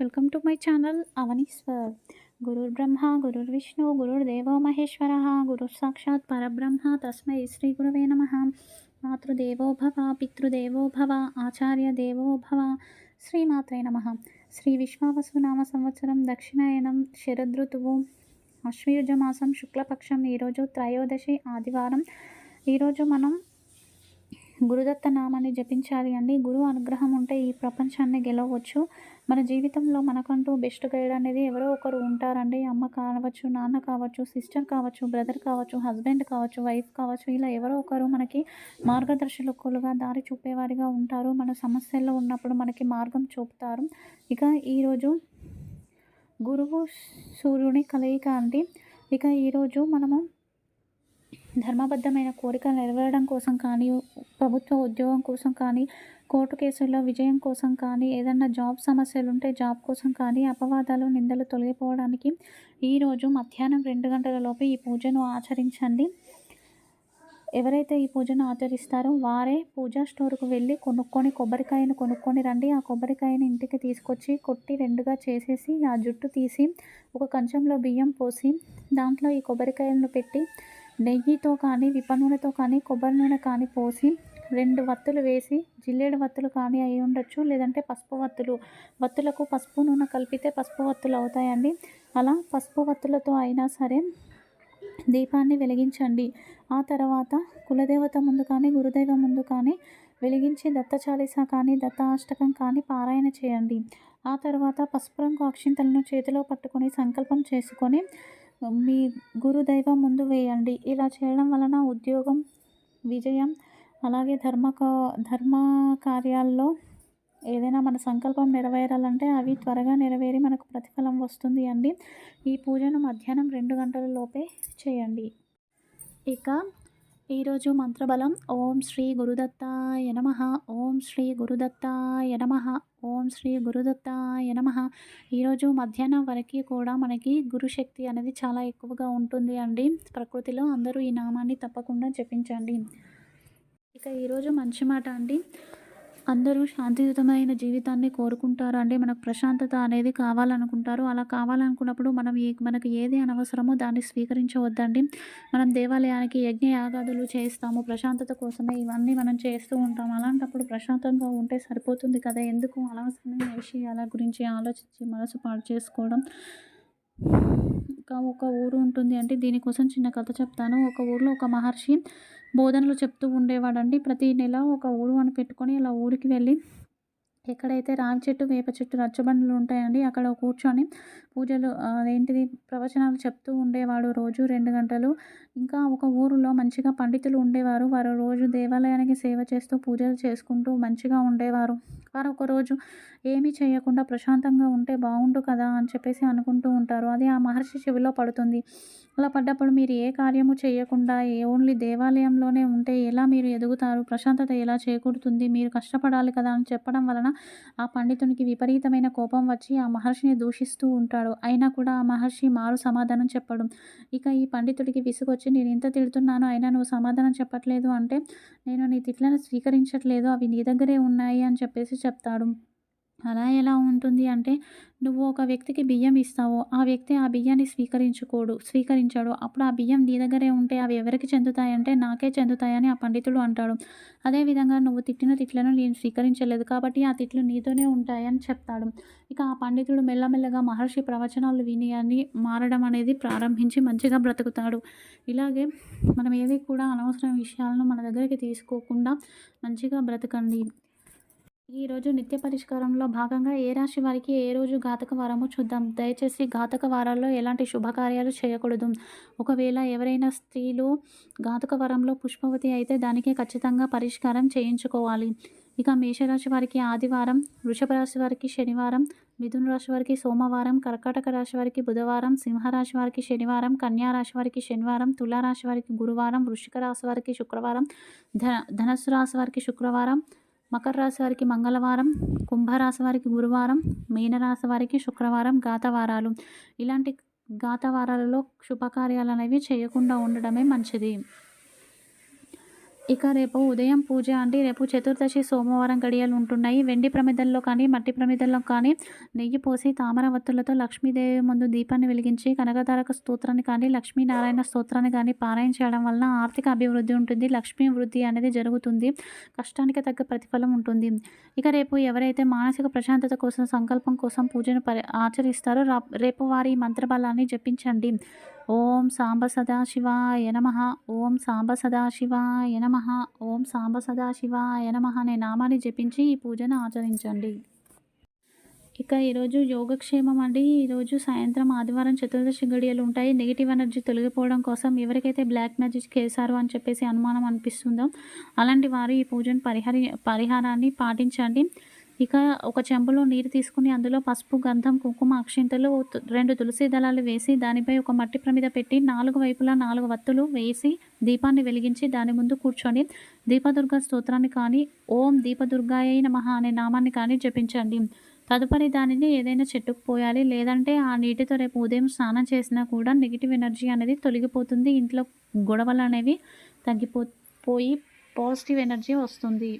Welcome to my channel Avaneeshwar. గురుర్ బ్రహ్మ గురుర్ విష్ణు గురుర్ దేవో మహేశ్వర గురుర్ సాక్షాత్ పరబ్రహ్మ తస్మై శ్రీ గురవే నమ. మాతృదేవో భవ పితృదేవో భవ ఆచార్య దేవో భవ. శ్రీమాత్రే నమ. శ్రీ విశ్వావసు నామ సంవత్సరం దక్షిణాయనం శరదృతువు. అశ్వయుజ మాసం శుక్లపక్షం ఈరోజు త్రయోదశి ఆదివారం. ఈరోజు మనం గురుదత్త నామాన్ని జపించాలి అండి. గురువు అనుగ్రహం ఉంటే ఈ ప్రపంచాన్ని గెలవచ్చు. మన జీవితంలో మనకంటూ బెస్ట్ గైడ్ అనేది ఎవరో ఒకరు ఉంటారండి. అమ్మ కావచ్చు నాన్న కావచ్చు సిస్టర్ కావచ్చు బ్రదర్ కావచ్చు హస్బెండ్ కావచ్చు వైఫ్ కావచ్చు ఇలా ఎవరో ఒకరు మనకి మార్గదర్శకులుగా దారి చూపేవారిగా ఉంటారు. మన సమస్యల్లో ఉన్నప్పుడు మనకి మార్గం చూపుతారు. ఇక ఈరోజు గురువు సూర్యుని కలయిక అండి. ఇక ఈరోజు మనము ధర్మబద్ధమైన కోరికలు నెరవేరడం కోసం కానీ ప్రభుత్వ ఉద్యోగం కోసం కానీ కోర్టు కేసుల్లో విజయం కోసం కానీ ఏదన్నా జాబ్ సమస్యలు ఉంటే జాబ్ కోసం కానీ అపవాదాలు నిందలు తొలగిపోవడానికి ఈరోజు మధ్యాహ్నం రెండు గంటల లోపు ఈ పూజను ఆచరించండి. ఎవరైతే ఈ పూజను ఆచరిస్తారో వారే పూజా స్టోర్కు వెళ్ళి కొనుక్కొని కొబ్బరికాయను కొనుక్కొని రండి. ఆ కొబ్బరికాయని ఇంటికి తీసుకొచ్చి కొట్టి రెండుగా చేసేసి ఆ జుట్టు తీసి ఒక కంచంలో బియ్యం పోసి దాంట్లో ఈ కొబ్బరికాయలను పెట్టి నెయ్యితో కానీ విప్ప నూనెతో కానీ కొబ్బరి నూనె కానీ పోసి రెండు వత్తులు వేసి జిల్లేడు వత్తులు కానీ అయి ఉండొచ్చు. లేదంటే పసుపు వత్తులు. వత్తులకు పసుపు నూనె కలిపితే పసుపు వత్తులు అవుతాయండి. అలా పసుపు వత్తులతో అయినా సరే దీపాన్ని వెలిగించండి. ఆ తర్వాత కులదేవత ముందు కానీ గురుదైవం ముందు కానీ వెలిగించి దత్త చాలీసా కానీ దత్త అష్టకం కానీ పారాయణ చేయండి. ఆ తర్వాత పసుపు రంగు అక్షింతలను చేతిలో పట్టుకొని సంకల్పం చేసుకొని మీ గురుదైవం ముందు వేయండి. ఇలా చేయడం వలన ఉద్యోగం విజయం అలాగే ధర్మ ధర్మ కార్యాల్లో ఏదైనా మన సంకల్పం నెరవేరాలంటే అవి త్వరగా నెరవేరి మనకు ప్రతిఫలం వస్తుంది అండి. ఈ పూజను మధ్యాహ్నం రెండు గంటల లోపే చేయండి. ఇక ఈరోజు మంత్రబలం. ఓం శ్రీ గురుదత్తాయ నమ. ఓం శ్రీ గురుదత్తాయ నమ. ఓం శ్రీ గురుదత్తాయ నమ. ఈరోజు మధ్యాహ్నం వరకు కూడా మనకి గురుశక్తి అనేది చాలా ఎక్కువగా ఉంటుంది అండి. ప్రకృతిలో అందరూ ఈ నామాన్ని తప్పకుండా జపించండి. ఇక ఈరోజు మంచి మాట అండి. అందరూ శాంతియుతమైన జీవితాన్ని కోరుకుంటారు అంటే మనకు ప్రశాంతత అనేది కావాలనుకుంటారు. అలా కావాలనుకున్నప్పుడు మనం ఏ మనకు ఏది అనవసరమో దాన్ని స్వీకరించవద్దండి. మనం దేవాలయానికి యజ్ఞ యాగాదులు చేస్తాము ప్రశాంతత కోసమే ఇవన్నీ మనం చేస్తూ ఉంటాం. అలాంటప్పుడు ప్రశాంతంగా ఉంటే సరిపోతుంది కదా? ఎందుకు అనవసరమైన విషయాల గురించి ఆలోచించి మనసు పాడు చేసుకోవడం? ఇంకా ఒక ఊరు ఉంటుంది అంటే దీనికోసం చిన్న కథ చెప్తాను. ఒక ఊరిలో ఒక మహర్షి బోధనలు చెప్తూ ఉండేవాడండి. ప్రతి నెల ఒక ఊరు అని పెట్టుకొని అలా ఊరికి వెళ్ళి ఎక్కడైతే రావి చెట్టు వేప చెట్టు రచ్చబండలు ఉంటాయండి అక్కడ కూర్చొని పూజలు అదేంటిది ప్రవచనాలు చెప్తూ ఉండేవాడు రోజు రెండు గంటలు. ఇంకా ఒక ఊరిలో మంచిగా పండితులు ఉండేవారు. వారు రోజు దేవాలయానికి సేవ చేస్తూ పూజలు చేసుకుంటూ మంచిగా ఉండేవారు. వారు ఒకరోజు ఏమీ చేయకుండా ప్రశాంతంగా ఉంటే బాగుండు కదా అని చెప్పేసి అనుకుంటూ ఉంటారు. అది ఆ మహర్షి చెవిలో పడుతుంది. అలా పడ్డప్పుడు మీరు ఏ కార్యము చేయకుండా ఏ ఓన్లీ దేవాలయంలోనే ఉంటే ఎలా మీరు ఎదుగుతారు? ప్రశాంతత ఎలా చేకూరుతుంది? మీరు కష్టపడాలి కదా అని చెప్పడం వలన ఆ పండితునికి విపరీతమైన కోపం వచ్చి ఆ మహర్షిని దూషిస్తూ ఉంటాడు. అయినా కూడా ఆ మహర్షి మారు సమాధానం చెప్పడం. ఇక ఈ పండితుడికి విసుగొచ్చి నేను ఎంత తిడుతున్నానో అయినా నువ్వు సమాధానం చెప్పట్లేదు అంటే నేను నీ తిట్లను స్వీకరించట్లేదు. అవి నీ దగ్గరే ఉన్నాయి అని చెప్పేసి చెప్తాడు. అలా ఎలా ఉంటుంది అంటే నువ్వు ఒక వ్యక్తికి బియ్యం ఇస్తావు ఆ వ్యక్తి ఆ బియ్యాన్ని స్వీకరించుకోడు స్వీకరించాడు. అప్పుడు ఆ బియ్యం నీ దగ్గరే ఉంటే అవి ఎవరికి చెందుతాయంటే నాకే చెందుతాయని ఆ పండితుడు అంటాడు. అదేవిధంగా నువ్వు తిట్టిన తిట్లను నేను స్వీకరించలేదు కాబట్టి ఆ తిట్లు నీతోనే ఉంటాయని చెప్తాడు. ఇక ఆ పండితుడు మెల్లమెల్లగా మహర్షి ప్రవచనాలు విని అని మారడం అనేది ప్రారంభించి మంచిగా బ్రతుకుతాడు. ఇలాగే మనం ఏది కూడా అనవసరం విషయాలను మన దగ్గరికి తీసుకోకుండా మంచిగా బ్రతకండి. ఈరోజు నిత్య పరిష్కారంలో భాగంగా ఏ రాశి వారికి ఏ రోజు ఘాతక వారమో చూద్దాం. దయచేసి ఘాతక వారాల్లో ఎలాంటి శుభకార్యాలు చేయకూడదు. ఒకవేళ ఎవరైనా స్త్రీలు ఘాతక వారంలో పుష్పవతి అయితే దానికి ఖచ్చితంగా పరిష్కారం చేయించుకోవాలి. ఇక మేషరాశి వారికి ఆదివారం వృషభ రాశి వారికి శనివారం మిథున రాశి వారికి సోమవారం కర్కాటక రాశి వారికి బుధవారం సింహరాశి వారికి శనివారం కన్యా రాశి వారికి శనివారం తులారాశి వారికి గురువారం వృషిక రాశి వారికి శుక్రవారం ధ ధనస్సు రాశి వారికి శుక్రవారం మకర రాశి వారికి మంగళవారం కుంభరాశి వారికి గురువారం మీనరాశి వారికి శుక్రవారం గాతవారాలు ఇలాంటి గాతవారాలలో శుభకార్యాలు అనేవి చేయకుండా ఉండడమే మంచిది. ఇక రేపు ఉదయం పూజ అండి. రేపు చతుర్దశి సోమవారం గడియలు ఉంటున్నాయి. వెండి ప్రమిదల్లో కానీ మట్టి ప్రమిదల్లో కానీ నెయ్యి పోసి తామర వత్తులతో లక్ష్మీదేవి ముందు దీపాన్ని వెలిగించి కనకతారక స్తోత్రాన్ని కానీ లక్ష్మీనారాయణ స్తోత్రాన్ని కానీ పారాయణ చేయడం వలన ఆర్థిక అభివృద్ధి ఉంటుంది. లక్ష్మీ వృద్ధి అనేది జరుగుతుంది. కష్టానికి తగ్గ ప్రతిఫలం ఉంటుంది. ఇక రేపు ఎవరైతే మానసిక ప్రశాంతత కోసం సంకల్పం కోసం పూజను పరి ఆచరిస్తారో రేపు వారి మంత్రబలాన్ని జపించండి. ఓం సాంబ సదాశివాయ నమ. ఓం సాంబ సదాశివాయ నమ. ఓం సాంబ సదాశివాయ నమ అనే నామాన్ని జపించి ఈ పూజను ఆచరించండి. ఇక ఈరోజు యోగక్షేమం అండి. ఈరోజు సాయంత్రం ఆదివారం చతుర్దశి గడియలు ఉంటాయి. నెగిటివ్ ఎనర్జీ తొలగిపోవడం కోసం ఎవరికైతే బ్లాక్ మ్యాజిక్ చేశారు అని చెప్పేసి అనుమానం అనిపిస్తుందో అలాంటి వారు ఈ పూజను పరిహరి పరిహారాన్ని పాటించండి. ఇక ఒక చెంబులో నీరు తీసుకుని అందులో పసుపు గంధం కుంకుమ అక్షింతలు రెండు తులసి దళాలు వేసి దానిపై ఒక మట్టి ప్రమిద పెట్టి నాలుగు వైపులా నాలుగు వత్తులు వేసి దీపాన్ని వెలిగించి దాని ముందు కూర్చొని దీపదుర్గ స్తోత్రాన్ని కానీ ఓం దీపదుర్గాయ నమః అనే నామాన్ని కానీ జపించండి. తదుపరి దానిని ఏదైనా చెట్టుకు పోయాలి లేదంటే ఆ నీటితో రేపు ఉదయం స్నానం చేసినా కూడా నెగిటివ్ ఎనర్జీ అనేది తొలగిపోతుంది. ఇంట్లో గొడవలు అనేవి తగ్గిపో పోయి పాజిటివ్ ఎనర్జీ వస్తుంది.